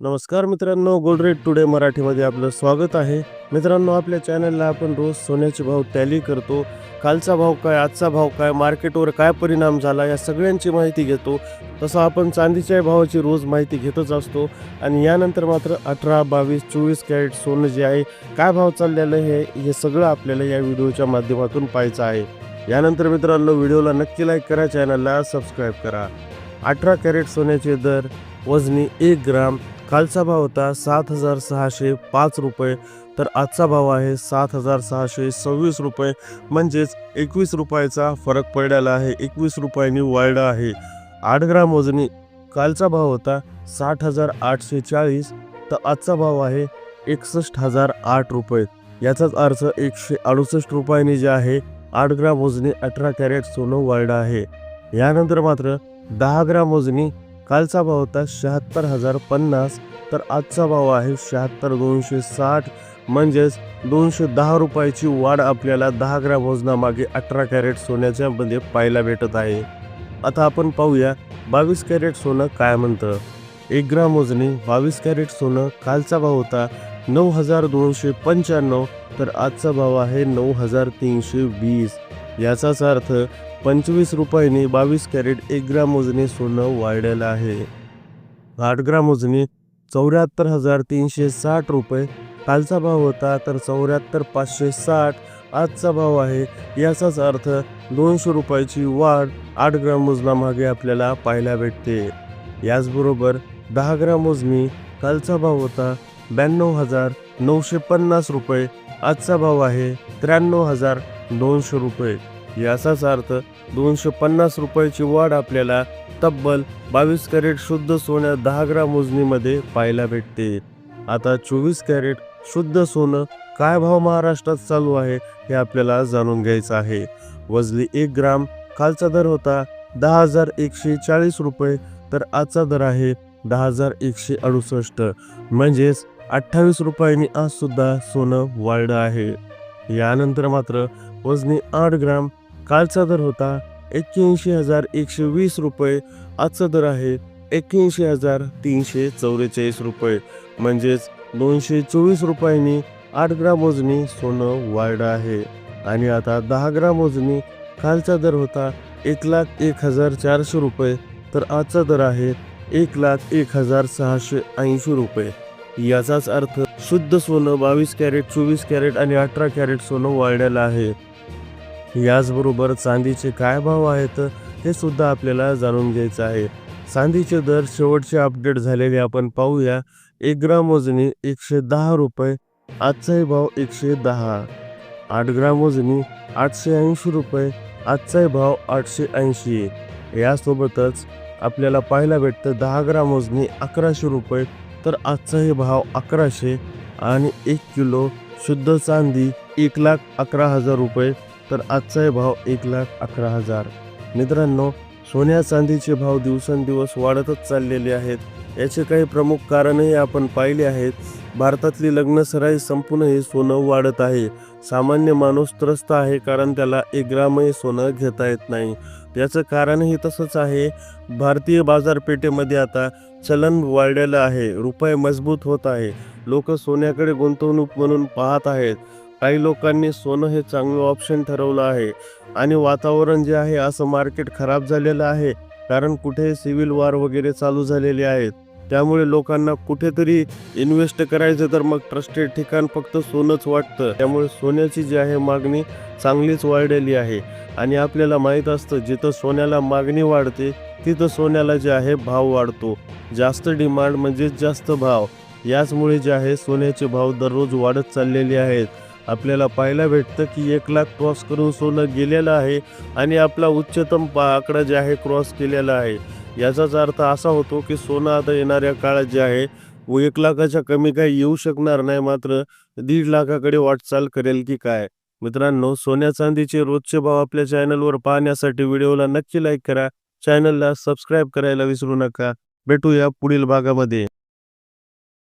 नमस्कार मित्रांनो gold rate today मराठीमध्ये आपलं स्वागत आहे. मित्रांनो आपल्या चॅनलला आपण रोज सोन्याचे भाव टॅली करतो. कालचा भाव काय आजचा भाव काय मार्केटवर काय परिणाम झाला या सगळ्यांची माहिती घेतो. तसं आपण चांदीच्या भावाची रोज माहिती घेतच असतो. आणि यानंतर मात्र अठरा बावीस चोवीस कॅरेट सोनं जे आहे काय भाव चाललेलं आहे हे सगळं आपल्याला या व्हिडिओच्या माध्यमातून पाहायचं आहे. यानंतर मित्रांनो व्हिडिओला नक्की लाईक करा चॅनलला सबस्क्राईब करा. अठरा कॅरेट सोन्याचे दर वजनी एक ग्राम कालचा भाव होता सात हजार सहाशे पाच रुपये तर आजचा भाव आहे सात हजार सहाशे सव्वीस रुपये. म्हणजेच एकवीस रुपयाचा फरक पडलेला आहे एकवीस रुपयांनी वाढला आहे. आठ ग्राम वजनी कालचा भाव होता साठ हजार आठशे चाळीस तर आजचा भाव आहे एकसष्ट हजार आठ रुपये. याचाच अर्थ एकशे अडुसष्ट रुपयांनी जे आहे आठ ग्राम वजनी अठरा कॅरेट सोनं वाढलं आहे. यानंतर मात्र दहा ग्राम वजनी कालचा भाव होता शहात्तर हजार पन्नास तर आजचा भाव आहे शहात्तर दोनशे साठ म्हणजेच दोनशे दहा रुपयाची वाढ आपल्याला दहा ग्रॅम वजनामागे अठरा कॅरेट सोन्याच्या मध्ये पाहायला भेटत आहे. आता आपण पाहूया बावीस कॅरेट सोनं काय म्हणतं. एक ग्राम वजनी बावीस कॅरेट सोनं कालचा भाव होता नऊ हजार दोनशे पंच्याण्णव तर आजचा भाव आहे नऊ हजार तीनशे वीस. याचाच अर्थ पंचवीस रुपयांनी बावीस कॅरेट एक ग्राम वजनी सोनं वाढलेलं आहे. आठ ग्राम वजनी चौऱ्याहत्तर हजार तीनशे साठ रुपये. कालचा भाव होता तर चौऱ्याहत्तर पाचशे साठ. आजचा भाव आहे याचाच अर्थ दोनशे रुपयाची वाढ आठ ग्राम वजनामागे आपल्याला पाहायला भेटते. याचबरोबर दहा ग्राम वजनी कालचा भाव होता ब्याण्णव हजार नऊशे पन्नास रुपये. आजचा भाव आहे त्र्याण्णव हजार दोनशे रुपये. याचाच अर्थ दोनशे पन्नास रुपयाची वाढ आपल्याला तब्बल बावीस कॅरेट शुद्ध सोन्या दहा ग्राम मोजणीमध्ये पाहायला भेटते. आता चोवीस कॅरेट शुद्ध सोनं काय भाव महाराष्ट्रात चालू आहे हे आपल्याला जाणून घ्यायचं आहे. वजली एक ग्राम कालचा दर होता दहा हजार एकशे चाळीस रुपये तर आजचा दर आहे दहा हजार एकशे अडुसष्ट. म्हणजेच अठ्ठावीस रुपयांनी आज सुद्धा सोनं वाढलं आहे. यानंतर मात्र वजनी आठ ग्राम कालचा दर होता एक्क्याऐंशी हजार एकशे वीस रुपये. आजचा दर आहे एक्क्याऐंशी हजार तीनशे चौवेचाळीस रुपये. म्हणजेच दोनशे चोवीस रुपयांनी आठ ग्राम वजनी सोनं वाढलं आहे. आणि आता दहा ग्राम वजनी कालचा दर होता एक लाख एक हजार चारशे रुपये. तर आजचा दर आहे एक लाख एक हजार सहाशे ऐंशी रुपये. याचाच अर्थ शुद्ध सोनं बावीस कॅरेट चोवीस कॅरेट आणि अठरा कॅरेट सोनं वाढलेलं आहे. याचबरोबर चांदीचे काय भाव आहेत हे सुद्धा आपल्याला जाणून घ्यायचं आहे. चांदीचे दर शेवटचे अपडेट झालेले आपण पाहूया. एक ग्राम वजनी एकशे दहा रुपये आजचाही भाव एकशे दहा. आठ ग्राम वजनी आठशे ऐंशी रुपये आजचाही भाव आठशे ऐंशी. यासोबतच आपल्याला पाहायला भेटतं दहा ग्राम वजनी अकराशे रुपये तर आजचाही भाव अकराशे आणि एक किलो शुद्ध चांदी एक लाख अकरा हजार रुपये तर आजचाही भाव एक लाख अकरा हजार. मित्रांनो सोन्या चांदीचे भाव दिवसेंदिवस वाढतच चाललेले आहेत. याचे काही प्रमुख कारणही आपण पाहिले आहेत. भारतातली लग्नसराई संपूर्ण हे सोनं वाढत आहे. सामान्य माणूस त्रस्त आहे कारण त्याला एक ग्रामही सोनं घेता येत नाही. याचं कारणही तसंच आहे. भारतीय बाजारपेठेमध्ये आता चलन वाढलेलं आहे. रुपये मजबूत होत आहे. लोक सोन्याकडे गुंतवणूक म्हणून पाहत आहेत. काही लोकांनी सोनं हे चांगलं ऑप्शन ठरवलं आहे. आणि वातावरण जे आहे असं मार्केट खराब झालेलं आहे. कारण कुठे सिव्हिल वार वगैरे चालू झालेले आहेत. त्यामुळे लोकांना कुठेतरी इन्व्हेस्ट करायचं तर मग ट्रस्टेड ठिकाण फक्त सोनंच वाटतं. त्यामुळे सोन्याची जी आहे मागणी चांगलीच वाढलेली आहे. आणि आपल्याला माहीत असतं जिथं सोन्याला मागणी वाढते तिथं सोन्याला जे आहे भाव वाढतो. जास्त डिमांड म्हणजेच जास्त भाव. याचमुळे जे आहे सोन्याचे भाव दररोज वाढत चाललेले आहेत. आपल्याला पाहायला भेटतं की एक लाख क्रॉस करून सोनं गेलेलं आहे आणि आपला उच्चतम पा आकडा जे आहे क्रॉस केलेला आहे. याचाच अर्थ असा होतो की सोनं आता येणाऱ्या काळात जे आहे व एक लाखाच्या कमी काही येऊ शकणार नाही मात्र दीड लाखाकडे वाटचाल करेल की काय. मित्रांनो सोन्या चांदीचे रोजचे भाव आपल्या चॅनलवर पाहण्यासाठी व्हिडिओला नक्की लाईक करा. चॅनलला सबस्क्राईब करायला विसरू नका. भेटूया पुढील भागामध्ये.